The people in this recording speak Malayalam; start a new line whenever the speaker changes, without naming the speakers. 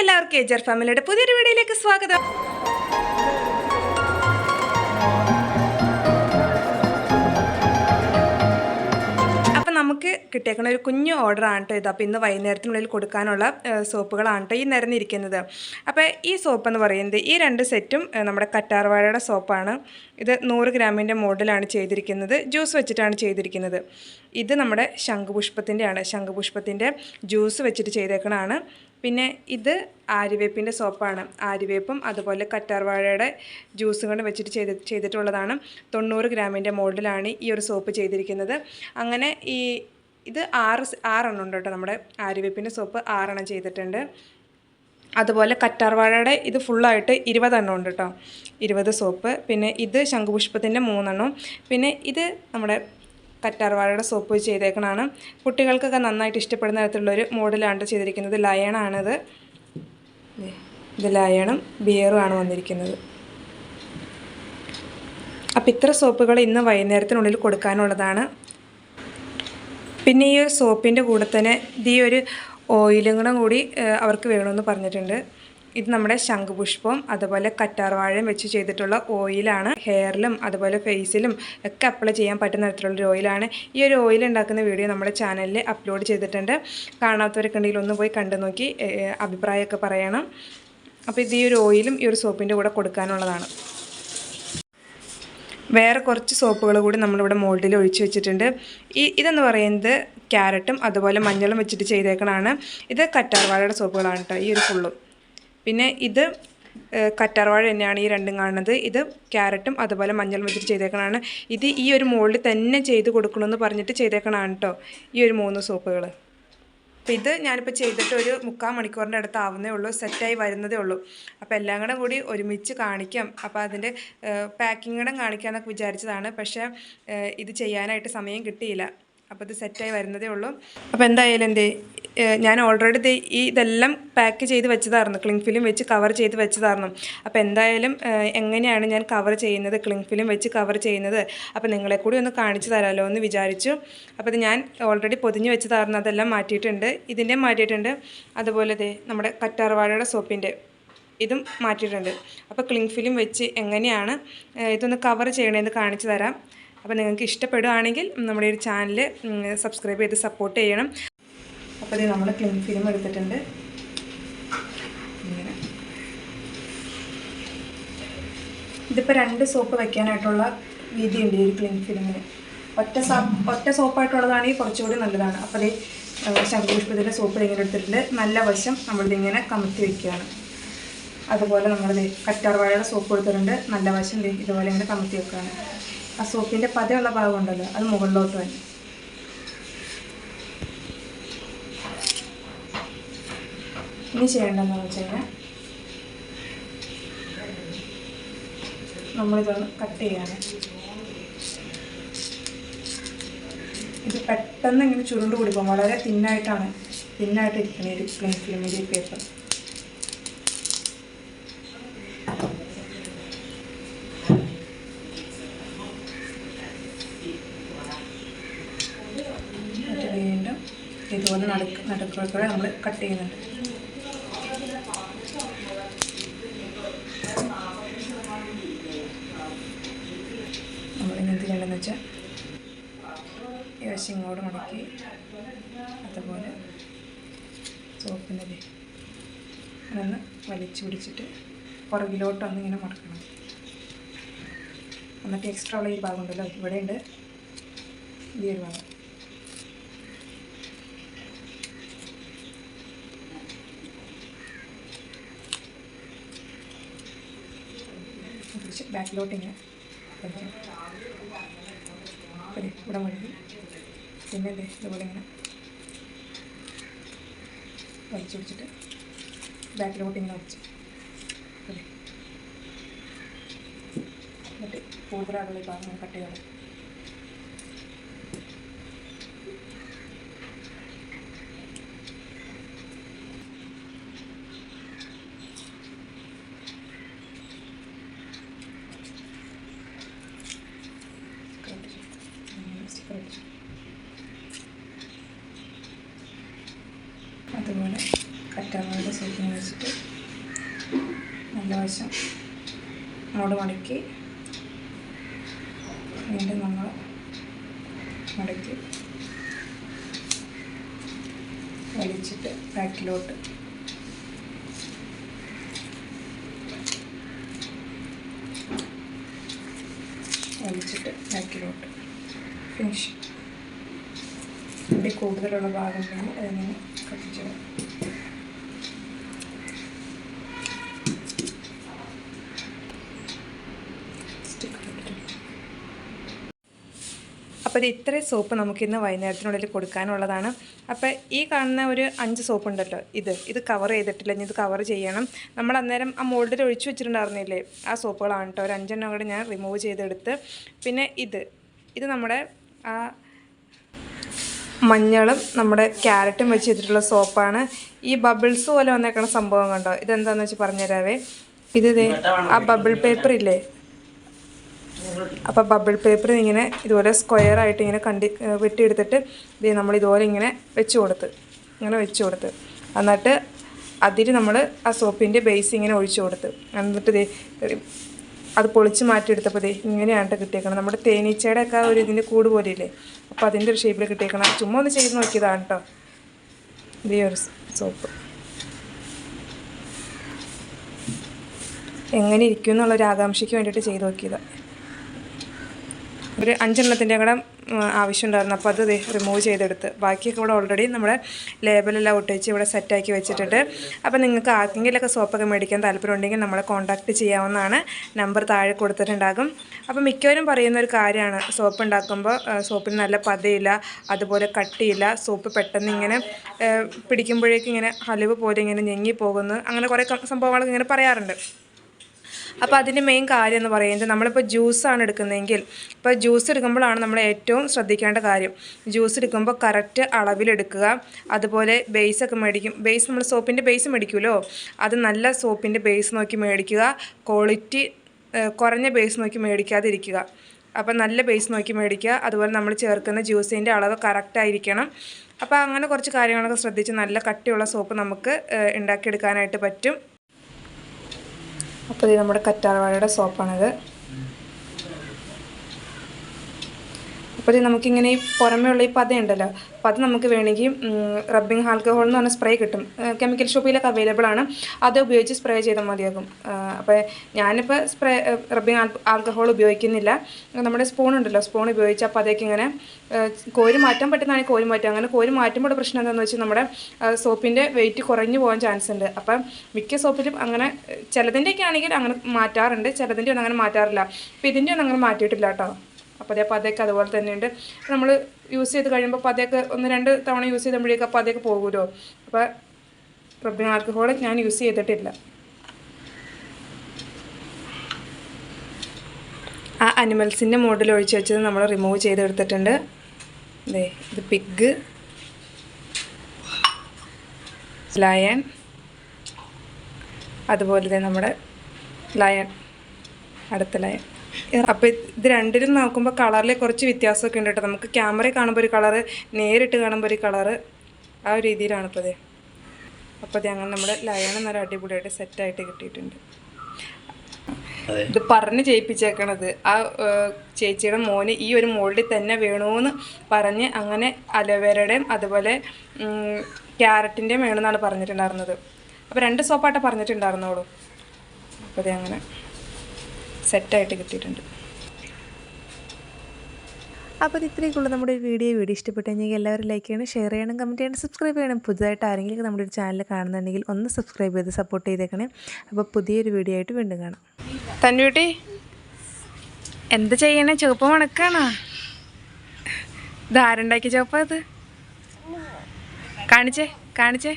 എല്ലാവർക്കും എജർ ഫാമിലിയുടെ പുതിയൊരു വീഡിയോയിലേക്ക് സ്വാഗതം. നമുക്ക് കിട്ടിയേക്കുന്ന ഒരു കുഞ്ഞു ഓർഡറാണ് കേട്ടോ ഇത്. അപ്പോൾ ഇന്ന് വൈകുന്നേരത്തിനുള്ളിൽ കൊടുക്കാനുള്ള സോപ്പുകളാണ് കേട്ടോ ഈ നിരന്നിരിക്കുന്നത്. അപ്പോൾ ഈ സോപ്പ് എന്ന് പറയുന്നത് ഈ രണ്ട് സെറ്റും നമ്മുടെ കറ്റാർവാഴയുടെ സോപ്പാണ്. ഇത് നൂറ് ഗ്രാമിന്റെ മോഡലാണ് ചെയ്തിരിക്കുന്നത്. ജ്യൂസ് വെച്ചിട്ടാണ് ചെയ്തിരിക്കുന്നത്. ഇത് നമ്മുടെ ശംഖുപുഷ്പത്തിന്റെയാണ് ശംഖുപുഷ്പത്തിന്റെ ജ്യൂസ് വെച്ചിട്ട് ചെയ്തേക്കണതാണ്. പിന്നെ ഇത് ആര്യവേപ്പിന്റെ സോപ്പാണ്. ആര്യവേപ്പും അതുപോലെ കറ്റാർവാഴയുടെ ജ്യൂസും കൊണ്ട് വെച്ചിട്ട് ചെയ്ത് ചെയ്തിട്ടുള്ളതാണ്. തൊണ്ണൂറ് ഗ്രാമിന്റെ മോഡലാണ് ഈ ഒരു സോപ്പ് ചെയ്തിരിക്കുന്നത്. അങ്ങനെ ഈ ഇത് ആറ് ആറെണ്ണം ഉണ്ട് കേട്ടോ നമ്മുടെ ആര്യവേപ്പിന്റെ സോപ്പ് ആറെണ്ണം ചെയ്തിട്ടുണ്ട്. അതുപോലെ കറ്റാർവാഴയുടെ ഇത് ഫുള്ളായിട്ട് ഇരുപതെണ്ണം ഉണ്ട് കേട്ടോ. ഇരുപത് സോപ്പ്. പിന്നെ ഇത് ശംഖുപുഷ്പത്തിന്റെ മൂന്നെണ്ണം. പിന്നെ ഇത് നമ്മുടെ കറ്റാർവാഴയുടെ സോപ്പ് ചെയ്തേക്കണതാണ്. കുട്ടികൾക്കൊക്കെ നന്നായിട്ട് ഇഷ്ടപ്പെടുന്ന തരത്തിലുള്ളൊരു മോഡലാണ് ചെയ്തിരിക്കുന്നത്. ലയണാണിത്. ഇത് ലയണും ബിയറും ആണ് വന്നിരിക്കുന്നത്. അപ്പോൾ ഇത്ര സോപ്പുകൾ ഇന്ന് വൈകുന്നേരത്തിനുള്ളിൽ കൊടുക്കാനുള്ളതാണ്. പിന്നെ ഈ ഒരു സോപ്പിന്റെ കൂടെ തന്നെ ഈ ഒരു ഓയിലും കൂടെ കൂടി അവർക്ക് വേണമെന്ന് പറഞ്ഞിട്ടുണ്ട്. ഇത് നമ്മുടെ ശംഖുപുഷ്പവും അതുപോലെ കറ്റാർവാഴയും വെച്ച് ചെയ്തിട്ടുള്ള ഓയിലാണ്. ഹെയറിലും അതുപോലെ ഫേസിലും ഒക്കെ അപ്ലൈ ചെയ്യാൻ പറ്റുന്ന തരത്തിലുള്ള ഒരു ഓയിലാണ്. ഈ ഒരു ഓയിൽ ഉണ്ടാക്കുന്ന വീഡിയോ നമ്മുടെ ചാനലിൽ അപ്ലോഡ് ചെയ്തിട്ടുണ്ട്. കാണാത്തവരൊക്കെ ഉണ്ടെങ്കിൽ ഒന്ന് പോയി കണ്ടു നോക്കി അഭിപ്രായമൊക്കെ പറയണം. അപ്പോൾ ഇത് ഈ ഒരു ഓയിലും ഈ ഒരു സോപ്പിന്റെ കൂടെ കൊടുക്കാനുള്ളതാണ്. വേറെ കുറച്ച് സോപ്പുകൾ കൂടി നമ്മളിവിടെ മോൾഡിൽ ഒഴിച്ച് വെച്ചിട്ടുണ്ട്. ഈ ഇതെന്ന് പറയുന്നത് ക്യാരറ്റും അതുപോലെ മഞ്ഞളും വെച്ചിട്ട് ചെയ്തേക്കണതാണ്. ഇത് കറ്റാർവാഴയുടെ സോപ്പുകളാണ് കേട്ടോ ഈ ഒരു ഫുള്ളും. പിന്നെ ഇത് കറ്റാർവാഴ തന്നെയാണ് ഈ രണ്ടും കാണുന്നത്. ഇത് ക്യാരറ്റും അതുപോലെ മഞ്ഞൾ വെച്ചിട്ട് ചെയ്തേക്കണതാണ്. ഇത് ഈ ഒരു മോളിൽ തന്നെ ചെയ്ത് കൊടുക്കണമെന്ന് പറഞ്ഞിട്ട് ചെയ്തേക്കണതാണ് കേട്ടോ ഈ ഒരു മൂന്ന് സോപ്പുകൾ. അപ്പോൾ ഇത് ഞാനിപ്പോൾ ചെയ്തിട്ട് ഒരു മുക്കാൽ മണിക്കൂറിന്റെ അടുത്ത് ആവുന്നേ ഉള്ളൂ സെറ്റായി വരുന്നതേ ഉള്ളൂ. അപ്പോൾ എല്ലാം കൂടെ കൂടി ഒരുമിച്ച് കാണിക്കാം. അപ്പോൾ അതിന്റെ പാക്കിംഗ് കൂടെ കാണിക്കാമെന്നൊക്കെ വിചാരിച്ചതാണ്. പക്ഷേ ഇത് ചെയ്യാനായിട്ട് സമയം കിട്ടിയില്ല. അപ്പോൾ ഇത് സെറ്റായി വരുന്നതേ ഉള്ളൂ. അപ്പോൾ എന്തായാലും എന്തേ ഞാൻ ഓൾറെഡി ഇതെല്ലാം പാക്ക് ചെയ്ത് വെച്ചതായിരുന്നു. ക്ലിങ് ഫിലിം വെച്ച് കവർ ചെയ്ത് വെച്ചതായിരുന്നു. അപ്പോൾ എന്തായാലും എങ്ങനെയാണ് ഞാൻ കവർ ചെയ്യുന്നത്? ക്ലിങ് ഫിലിം വെച്ച് കവർ ചെയ്യുന്നത്? അപ്പോൾ നിങ്ങളെ കൂടി ഒന്ന് കാണിച്ചു തരാമല്ലോ എന്ന് വിചാരിച്ചു. അപ്പോൾ ഇത് ഞാൻ ഓൾറെഡി പൊതിഞ്ഞ് വെച്ചതായിരുന്നു. അതെല്ലാം മാറ്റിയിട്ടുണ്ട്. ഇതിന്റെ മാറ്റിയിട്ടുണ്ട്. അതുപോലെ ദേ നമ്മുടെ കറ്റാർവാഴയുടെ സോപ്പിന്റെ ഇതും മാറ്റിയിട്ടുണ്ട്. അപ്പോൾ ക്ലിങ് ഫിലിം വെച്ച് എങ്ങനെയാണ് ഇതൊന്ന് കവർ ചെയ്യണമെന്ന് കാണിച്ചു തരാം. അപ്പോൾ നിങ്ങൾക്ക് ഇഷ്ടപ്പെടുകയാണെങ്കിൽ നമ്മുടെ ഒരു ചാനൽ സബ്സ്ക്രൈബ് ചെയ്ത് സപ്പോർട്ട് ചെയ്യണം. അപ്പോൾ ഇത് നമ്മൾ ക്ലീൻ ഫിലിം എടുത്തിട്ടുണ്ട്. ഇങ്ങനെ. ഇതിപ്പോൾ രണ്ട് സോപ്പ് വെക്കാനായിട്ടുള്ള വീതിയുണ്ട് ഈ ഒരു ക്ലീൻ ഫിലിമിന് ഒറ്റ സോ ഒറ്റ സോപ്പായിട്ടുള്ളതാണെങ്കിൽ കുറച്ചുകൂടി നല്ലതാണ്. അപ്പോൾ അതേ ശംഖുപുഷ്പത്തിന്റെ സോപ്പ് ഇങ്ങനെ എടുത്തിട്ടുണ്ട്. നല്ല വശം നമ്മളിതിങ്ങനെ കമത്തി വയ്ക്കുകയാണ് അതുപോലെ നമ്മൾ കറ്റാർവാഴയുടെ സോപ്പ് കൊടുത്തിട്ടുണ്ട്. നല്ല വശം ഇതുപോലെ ഇങ്ങനെ കമത്തി വെക്കുകയാണ്. ആ സോപ്പിന്റെ പതയുള്ള ഭാഗം ഉണ്ടല്ലോ അത് മുകളിലോട്ട് വരും. ഇനി ചെയ്യേണ്ടതെന്ന് വെച്ച് കഴിഞ്ഞാൽ നമ്മളിതൊന്ന് കട്ട് ചെയ്യാണ് ഇത് പെട്ടെന്ന് ഇങ്ങനെ ചുരുണ്ട് പിടിക്കും. വളരെ തിന്നായിട്ടാണ് തിന്നായിട്ട് ഇരിക്കുന്നത് ഒരു പ്ലെയിൻ ഫിലിമിന്റെ പേപ്പർ എന്നിട്ട് വീണ്ടും ഇതുപോലെ നടുക്ക് നടുക്കൂടെ നമ്മൾ കട്ട് ചെയ്യുന്നുണ്ട് നമ്മളിനി എന്ത് ചെയ്യേണ്ടതെന്ന് വെച്ചാൽ വശം ഇങ്ങോട്ട് മടക്കി അതുപോലെ സോപ്പിന്റെ ഒന്ന് വലിച്ചു പിടിച്ചിട്ട് പുറകിലോട്ടൊന്ന് ഇങ്ങനെ മടക്കണം. എന്നിട്ട് എക്സ്ട്രാ ഉള്ള ഈ ഭാഗം ഉണ്ടല്ലോ ഇവിടെ ഉണ്ട് ഈ ഒരു ഭാഗം. ബാക്കിലോട്ട് ഇങ്ങനെ അതെ ഇവിടെ മതി പിന്നെ ദേ ഇതുപോലെ ഇങ്ങനെ വലിച്ചു പിടിച്ചിട്ട് ബാക്കിലോട്ട് ഇങ്ങനെ വലിച്ചു അതെ. എന്നിട്ട് ഈ ഭാഗം കട്ട് ചെയ്യണം അതുപോലെ കറ്റാർവാഴയുടെ സോപ്പിനെ വെച്ചിട്ട് നല്ല വശം അങ്ങോട്ട് മടക്കി. വീണ്ടും നമ്മൾ മടക്കി. വലിച്ചിട്ട് ബാക്കിലോട്ട്. വലിച്ചിട്ട് ബാക്കിലോട്ട്. ഫിനിഷ് അതിന്റെ കൂടുതലുള്ള ഭാഗം അതിനെ അതിങ്ങനെ അപ്പോൾ ഇത് ഇത്രയും സോപ്പ് നമുക്കിന്ന് വൈകുന്നേരത്തിനുള്ളിൽ കൊടുക്കാനുള്ളതാണ്. അപ്പോൾ ഈ കാണുന്ന ഒരു അഞ്ച് സോപ്പ് ഉണ്ടല്ലോ ഇത്. ഇത് കവർ ചെയ്തിട്ടില്ല ഇനി ഇത് കവർ ചെയ്യണം. നമ്മൾ അന്നേരം ആ മോൾഡിൽ ഒഴിച്ചു വെച്ചിട്ടുണ്ടായിരുന്നില്ലേ ആ സോപ്പുകളാണ് കേട്ടോ ഒരു അഞ്ചെണ്ണം കൂടെ ഞാൻ റിമൂവ് ചെയ്തെടുത്ത്. പിന്നെ ഇത്. ഇത് നമ്മുടെ ആ മഞ്ഞളും നമ്മുടെ ക്യാരറ്റും വെച്ച് ചെയ്തിട്ടുള്ള സോപ്പാണ്. ഈ ബബിൾസ് പോലെ വന്നേക്കുന്ന സംഭവം കണ്ടോ? ഇതെന്താണെന്ന് വെച്ച് പറഞ്ഞുതരാവേ ഇത് ആ ബബിൾ പേപ്പർ ഇല്ലേ? അപ്പോൾ ബബിൾ പേപ്പർ ഇങ്ങനെ ഇതുപോലെ സ്ക്വയർ ആയിട്ട് ഇങ്ങനെ കണ്ടി വെട്ടിയെടുത്തിട്ട് ഇത് നമ്മൾ ഇതുപോലെ ഇങ്ങനെ വെച്ച് കൊടുത്ത് ഇങ്ങനെ വെച്ച് കൊടുത്ത്. എന്നിട്ട് അതിൽ നമ്മൾ ആ സോപ്പിന്റെ ബേസ് ഇങ്ങനെ ഒഴിച്ചു കൊടുത്ത്. എന്നിട്ട് ഇത് അത് പൊളിച്ച് മാറ്റിയെടുത്തപ്പോൾ ഇത് ഇങ്ങനെയാണ് ട്ടോ കിട്ടിയേക്കണം. നമ്മുടെ തേനീച്ചയുടെ ഒക്കെ ഒരു ഇതിന്റെ കൂട് പോലെ ഇല്ലേ അപ്പോൾ അതിന്റെ ഒരു ഷേപ്പിൽ കിട്ടിയേക്കണം. ചുമ്മാ ഒന്ന് ചെയ്ത് നോക്കിയതാണ് കേട്ടോ ഇതേ ഒരു സോപ്പ് എങ്ങനെ ഇരിക്കും എന്നുള്ളൊരു ആകാംക്ഷയ്ക്ക് വേണ്ടിയിട്ട് ചെയ്ത് നോക്കിയതാണ് ഒരു അഞ്ചെണ്ണത്തിന്റെ കൂടെ ആവശ്യമുണ്ടായിരുന്നു. അപ്പോൾ അത് റിമൂവ് ചെയ്തെടുത്ത്. ബാക്കിയൊക്കെ ഇവിടെ ഓൾറെഡി നമ്മുടെ ലേബലെല്ലാം ഒട്ടിച്ച് ഇവിടെ സെറ്റാക്കി വെച്ചിട്ടുണ്ട്. അപ്പോൾ നിങ്ങൾക്ക് ആർക്കെങ്കിലുമൊക്കെ സോപ്പൊക്കെ മേടിക്കാൻ താല്പര്യമുണ്ടെങ്കിൽ നമ്മളെ കോൺടാക്റ്റ് ചെയ്യാവുന്നതാണ്. നമ്പർ താഴെ കൊടുത്തിട്ടുണ്ടാകും. അപ്പോൾ മിക്കവരും പറയുന്ന ഒരു കാര്യമാണ്. സോപ്പ് ഉണ്ടാക്കുമ്പോൾ സോപ്പിന് നല്ല പതയില്ല അതുപോലെ കട്ടിയില്ല സോപ്പ് പെട്ടെന്ന് ഇങ്ങനെ പിടിക്കുമ്പോഴേക്കും ഇങ്ങനെ ഹലുവ് പോലെ ഇങ്ങനെ ഞെങ്ങി പോകുന്നു. അങ്ങനെ കുറേ സംഭവങ്ങളൊക്കെ ഇങ്ങനെ പറയാറുണ്ട്. അപ്പോൾ അതിന്റെ മെയിൻ കാര്യം എന്ന് പറയുന്നത് നമ്മളിപ്പോൾ ജ്യൂസാണ് എടുക്കുന്നതെങ്കിൽ ഇപ്പോൾ ജ്യൂസ് എടുക്കുമ്പോഴാണ് നമ്മൾ ഏറ്റവും ശ്രദ്ധിക്കേണ്ട കാര്യം. ജ്യൂസ് എടുക്കുമ്പോൾ കറക്റ്റ് അളവിലെടുക്കുക അതുപോലെ ബേസൊക്കെ മേടിക്കും. ബേസ് നമ്മൾ സോപ്പിന്റെ ബേസ് മേടിക്കുമല്ലോ അത് നല്ല സോപ്പിന്റെ ബേസ് നോക്കി മേടിക്കുക. ക്വാളിറ്റി കുറഞ്ഞ ബേസ് നോക്കി മേടിക്കാതിരിക്കുക. അപ്പം നല്ല ബേസ് നോക്കി മേടിക്കുക. അതുപോലെ നമ്മൾ ചേർക്കുന്ന ജ്യൂസിന്റെ അളവ് കറക്റ്റായിരിക്കണം അപ്പോൾ അങ്ങനെ കുറച്ച് കാര്യങ്ങളൊക്കെ ശ്രദ്ധിച്ച് നല്ല കട്ടിയുള്ള സോപ്പ് നമുക്ക് ഉണ്ടാക്കിയെടുക്കാനായിട്ട് പറ്റും. അപ്പോൾ ഇത് നമ്മുടെ കറ്റാർവാഴയുടെ സോപ്പാണിത് അപ്പോൾ ഇത് നമുക്കിങ്ങനെ ഈ ഉള്ള ഈ പത ഉണ്ടല്ലോ അപ്പോൾ അത് നമുക്ക് വേണമെങ്കിൽ റബ്ബിംഗ് ആൽക്കഹോൾ എന്ന് പറഞ്ഞ സ്പ്രേ കിട്ടും. കെമിക്കൽ ഷോപ്പിലൊക്കെ അവൈലബിൾ ആണ്. അത് ഉപയോഗിച്ച് സ്പ്രേ ചെയ്താൽ മതിയാകും. അപ്പോൾ ഞാനിപ്പോൾ സ്പ്രേ റബ്ബിംഗ് ആൽക്കഹോൾ ഉപയോഗിക്കുന്നില്ല. നമ്മുടെ സ്പൂൺ ഉണ്ടല്ലോ സ്പൂൺ ഉപയോഗിച്ച് അപ്പോൾ അതേക്ക് ഇങ്ങനെ കോരി മാറ്റാൻ പറ്റുന്നതാണെങ്കിൽ കോരി മാറ്റാം അങ്ങനെ കോരി മാറ്റുമ്പോൾ പ്രശ്നം എന്താണെന്ന് വെച്ചാൽ നമ്മുടെ സോപ്പിന്റെ വെയിറ്റ് കുറഞ്ഞു പോകാൻ ചാൻസ് ഉണ്ട്. അപ്പം മിക്ക സോപ്പിലും അങ്ങനെ ചിലതിന്റെയൊക്കെ ആണെങ്കിൽ അങ്ങനെ മാറ്റാറുണ്ട് ചിലതിന്റെ ഒന്നും അങ്ങനെ മാറ്റാറില്ല. അപ്പോൾ ഇതിന്റെ ഒന്നും അങ്ങനെ മാറ്റിയിട്ടില്ല കേട്ടോ. അപ്പോൾ അതേ പതയൊക്കെ അതുപോലെ തന്നെയുണ്ട്. നമ്മൾ യൂസ് ചെയ്ത് കഴിയുമ്പോൾ പതയൊക്കെ ഒന്ന് രണ്ട് തവണ യൂസ് ചെയ്തുമ്പോഴേക്കും അപ്പോൾ പതയൊക്കെ പോകുമല്ലോ. അപ്പോൾ റബ്ബിൻ ആൽക്കഹോൾ ഞാൻ യൂസ് ചെയ്തിട്ടില്ല. ആ അനിമൽസിന്റെ മോഡൽ ഒഴിച്ച് വെച്ചത് നമ്മൾ റിമൂവ് ചെയ്തെടുത്തിട്ടുണ്ട്. ദേ ഇത് പിഗ് ലയൺ അതുപോലെ തന്നെ നമ്മുടെ ലയൺ അടുത്ത ലയൺ അപ്പോൾ ഇത് രണ്ടിലും നോക്കുമ്പോൾ കളറിൽ കുറച്ച് വ്യത്യാസമൊക്കെ ഉണ്ട് കേട്ടോ. നമുക്ക് ക്യാമറയിൽ കാണുമ്പോൾ ഒരു കളറ് നേരിട്ട് കാണുമ്പോൾ ഒരു കളറ് ആ ഒരു രീതിയിലാണ് ഇപ്പോൾ ഇത്. അപ്പോൾ ഇത് അങ്ങനെ നമ്മുടെ ലയൺ നല്ല അടിപൊളിയായിട്ട് സെറ്റായിട്ട് കിട്ടിയിട്ടുണ്ട്. ഇത് പറഞ്ഞ് ചെയ്യിപ്പിച്ചേക്കണത്. ആ ചേച്ചിയുടെ മോന് ഈ ഒരു മോൾഡിൽ തന്നെ വേണമെന്ന് പറഞ്ഞ് അങ്ങനെ അലോവേരയുടെയും അതുപോലെ ക്യാരറ്റിന്റെയും വേണമെന്നാണ് പറഞ്ഞിട്ടുണ്ടായിരുന്നത്. അപ്പോൾ രണ്ട് സോപ്പായിട്ട് പറഞ്ഞിട്ടുണ്ടായിരുന്നോളൂ. അപ്പോൾ അങ്ങനെ. സെറ്റായിട്ട് കിട്ടിയിട്ടുണ്ട്.
അപ്പോൾ ഇത് ഇത്രയൊക്കെയുള്ള നമ്മുടെ ഒരു വീഡിയോ വീഡിയോ ഇഷ്ടപ്പെട്ടെങ്കിൽ എല്ലാവരും ലൈക്ക് ചെയ്യണം ഷെയർ ചെയ്യണം കമന്റ് ചെയ്യണം സബ്സ്ക്രൈബ് ചെയ്യണം. പുതുതായിട്ട് ആരെങ്കിലും നമ്മുടെ ഒരു ചാനൽ കാണുന്നുണ്ടെങ്കിൽ ഒന്ന് സബ്സ്ക്രൈബ് ചെയ്ത് സപ്പോർട്ട് ചെയ്തേക്കണേ. അപ്പോൾ പുതിയൊരു വീഡിയോ ആയിട്ട് വീണ്ടും കാണാം.
തന്നൂട്ടി എന്ത് ചെയ്യണേ? ചുവപ്പ് മണക്കാണോ? ഇത് ചുവപ്പ അത്? കാണിച്ചേ കാണിച്ചേ.